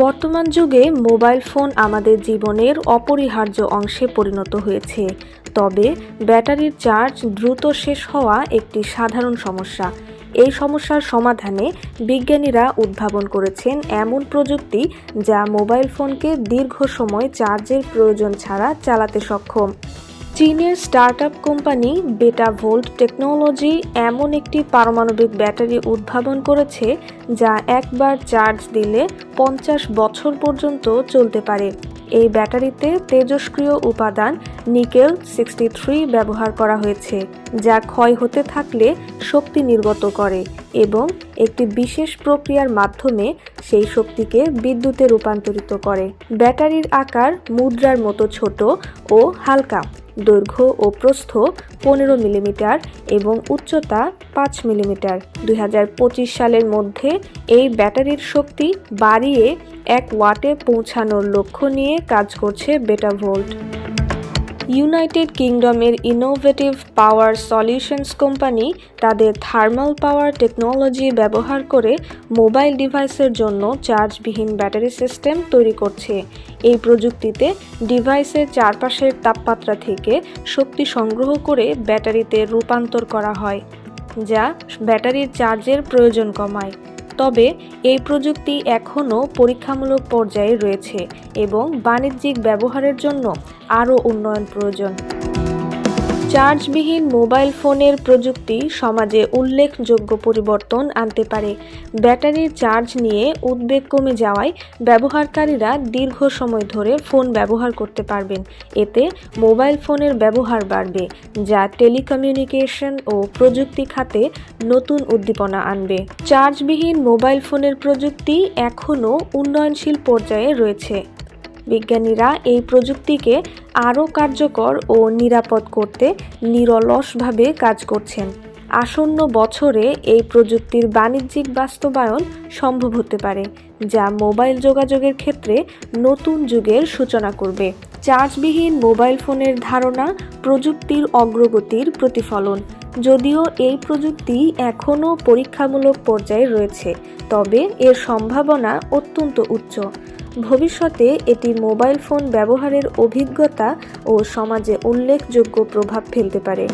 বর্তমান যুগে mobile phone আমাদের জীবনের অপরিহার্য অংশে পরিণত হয়েছে। তবে ব্যাটারির চার্জ দ্রুত শেষ হওয়া একটি সাধারণ সমস্যা। এই সমস্যার সমাধানে বিজ্ঞানীরা উদ্ভাবন করেছেন এমন প্রযুক্তি যা মোবাইল ফোনকে দীর্ঘ সময় চার্জের প্রয়োজন ছাড়া চালাতে সক্ষম। চীনের startup company Betavolt technology এমন একটি পারমাণবিক ব্যাটারি উদ্ভাবন করেছে যা একবার চার্জ দিলে পঞ্চাশ বছর পর্যন্ত চলতে পারে। এই ব্যাটারিতে তেজস্ক্রিয় উপাদান নিকেল সিক্সটি থ্রি ব্যবহার করা হয়েছে, যা ক্ষয় হতে থাকলে শক্তি নির্গত করে এবং একটি বিশেষ প্রক্রিয়ার মাধ্যমে সেই শক্তিকে বিদ্যুতে রূপান্তরিত করে। ব্যাটারির আকার মুদ্রার মতো ছোট ও হালকা। দৈর্ঘ্য ও প্রস্থ পনেরো মিলিমিটার এবং উচ্চতা পাঁচ মিলিমিটার। দুই হাজার পঁচিশ সালের মধ্যে এই ব্যাটারির শক্তি বাড়িয়ে এক ওয়াটে পৌঁছানোর লক্ষ্য নিয়ে কাজ করছে বেটা ভোল্ট ইউনাইটেড কিংডমের ইনোভেটিভ পাওয়ার সলিউশনস কোম্পানি তাদের থার্মাল পাওয়ার টেকনোলজি ব্যবহার করে মোবাইল ডিভাইসের জন্য চার্জবিহীন ব্যাটারি সিস্টেম তৈরি করছে। এই প্রযুক্তিতে ডিভাইসের চারপাশের তাপমাত্রা থেকে শক্তি সংগ্রহ করে ব্যাটারিতে রূপান্তর করা হয়, যা ব্যাটারির চার্জের প্রয়োজন কমায়। তবে এই প্রযুক্তি এখনও পরীক্ষামূলক পর্যায়ে রয়েছে এবং বাণিজ্যিক ব্যবহারের জন্য আরও উন্নয়ন প্রয়োজন। চার্জবিহীন মোবাইল ফোনের প্রযুক্তি সমাজে উল্লেখযোগ্য পরিবর্তন আনতে পারে। ব্যাটারির চার্জ নিয়ে উদ্বেগ কমে যাওয়ায় ব্যবহারকারীরা দীর্ঘ সময় ধরে ফোন ব্যবহার করতে পারবেন। এতে মোবাইল ফোনের ব্যবহার বাড়বে, যা টেলিকমিউনিকেশন ও প্রযুক্তি খাতে নতুন উদ্দীপনা আনবে। চার্জবিহীন মোবাইল ফোনের প্রযুক্তি এখনও উন্নয়নশীল পর্যায়ে রয়েছে। বিজ্ঞানীরা এই প্রযুক্তিকে আরও কার্যকর ও নিরাপদ করতে নিরলসভাবে কাজ করছেন। আসন্ন বছরে এই প্রযুক্তির বাণিজ্যিক বাস্তবায়ন সম্ভব হতে পারে, যা মোবাইল যোগাযোগের ক্ষেত্রে নতুন যুগের সূচনা করবে। চার্জবিহীন মোবাইল ফোনের ধারণা প্রযুক্তির অগ্রগতির প্রতিফলন। যদিও এই প্রযুক্তি এখনও পরীক্ষামূলক পর্যায়ে রয়েছে, তবে এর সম্ভাবনা অত্যন্ত উচ্চ। ভবিষ্যতে এটি মোবাইল ফোন ব্যবহারের অভিজ্ঞতা ও সমাজে উল্লেখযোগ্য প্রভাব ফেলতে পারে।